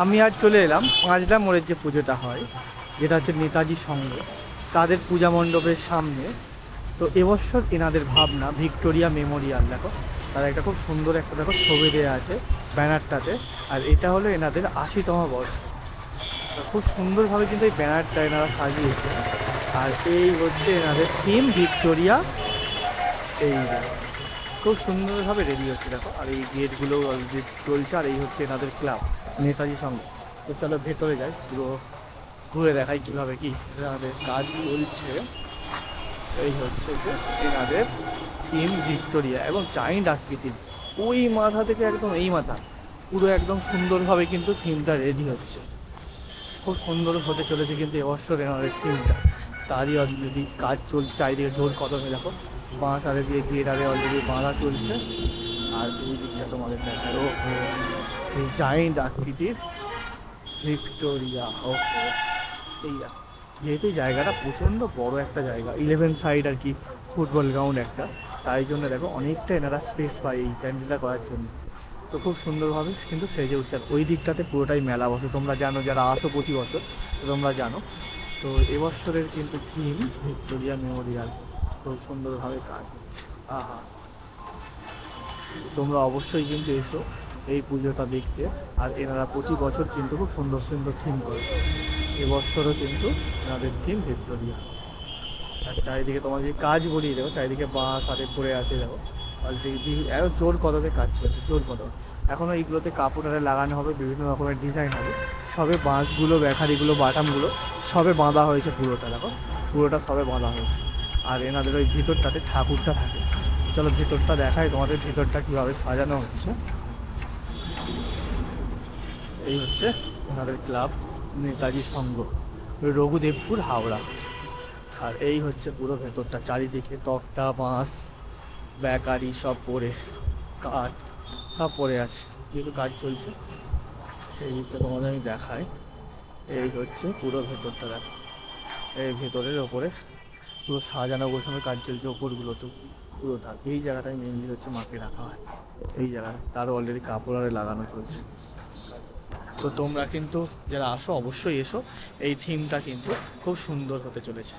আমি আজ চলে এলাম পাঁচলা মোড়ের যে পুজোটা হয়, যেটা হচ্ছে নেতাজি সংঘ। তাদের পূজা মণ্ডপের সামনে। তো এবছর এনাদের ভাবনা, ভিক্টোরিয়া মেমোরিয়াল, দেখো। তার একটা খুব সুন্দর একটা, দেখো, ছবি দেওয়া আছে ব্যানারটাতে। আর এটা হলো এনাদের আশিতম বর্ষ। খুব সুন্দরভাবে কিন্তু এই ব্যানারটা এনারা সাজিয়েছে। আর এই হচ্ছে এনাদের থিম ভিক্টোরিয়া। এই খুব সুন্দরভাবে রেডি হচ্ছে, দেখো। আর এই গেটগুলো চলছে, আর এই হচ্ছে এনাদের ক্লাব। নেতাজি সঙ্গে। তো চলো ভেতরে যাই, পুরো ঘুরে দেখাই কীভাবে কি এনাদের কাজ চলছে। এই হচ্ছে যে এনাদের থিম ভিক্টোরিয়া এবং চাইন্ড আকৃতির ওই মাথা থেকে একদম এই মাথা। পুরো একদম সুন্দরভাবে কিন্তু থিমটা রেডি হচ্ছে। খুব সুন্দর হতে চলেছে কিন্তু এবছর এনাদের থিমটা তারই অলরেডি কাজ চলছে, চারিদিকে জোর কদমে দেখো। বাঁশ আরে দিয়ে গিয়ে আরে অলরেডি বাঁধা চলছে। আর এই দিকটা তোমাদের দেখারও এই জাইন্ট আকৃতির ভিক্টোরিয়া ও এই যেহেতু জায়গাটা প্রচণ্ড বড় একটা জায়গা ইলেভেন সাইড আর কি ফুটবল গ্রাউন্ড একটা। তাই জন্য দেখো অনেকটা এনারা স্পেস পায় এই প্যান্ডেলটা করার জন্য। তো খুব সুন্দরভাবে কিন্তু সেজে উঠছে। ওই দিকটাতে পুরোটাই মেলা বসে। তোমরা জানো যারা আসো প্রতি বছর, তোমরা জানো। তো এবছরের কিন্তু থিম ভিক্টোরিয়া মেমোরিয়াল খুব সুন্দরভাবে কাজ। আহা। তোমরা অবশ্যই কিন্তু এসো। এই পুজোটা দেখতে। আর এনারা প্রতি বছর কিন্তু খুব সুন্দর সুন্দর থিম করে। এবছরও কিন্তু এনাদের থিম ভিক্টোরিয়া। আর চারিদিকে তোমার যদি কাজ বলিয়ে দেবো, চারিদিকে বাঁশ আরে পড়ে আছে, দেখো। এত জোর কদমে কাজ করছে জোর কদম। এখনও এইগুলোতে কাপড় আরে লাগানো হবে, বিভিন্ন রকমের ডিজাইন হবে। সবে বাঁশগুলো, ব্যাখারিগুলো, বাটামগুলো সবে বাঁধা হয়েছে পুরোটা, দেখো। পুরোটা সবে বাঁধা হয়েছে। আর এনাদের ওই ভিতরটাতে ঠাকুরটা থাকে। চলো ভিতরটা দেখাই তোমাদের ভিতরটা কীভাবে সাজানো হচ্ছে। এই হচ্ছে ওনাদের ক্লাব, নেতাজি সংঘ, রঘুদেবপুর, হাওড়া। আর এই হচ্ছে পুরো ভেতরটা, চারিদিকে তক্তা, বাঁশ ব্যাকারি সব পড়ে, কাঠ সব পড়ে আছে। যেহেতু কাজ চলছে এই তোমাদের আমি দেখাই। এই হচ্ছে পুরো ভেতরটা, দেখো। এই ভেতরের ওপরে পুরো সাজানো গোছানো কাজ চলছে ওপরগুলো তো পুরোটা। এই জায়গাটায় মেনলি হচ্ছে মাকে রাখা হয়। এই জায়গায়, তার অলরেডি কাপড় আরে লাগানো চলছে। তো তোমরা কিন্তু যারা আসো অবশ্যই এসো। এই থিমটা কিন্তু খুব সুন্দর হতে চলেছে।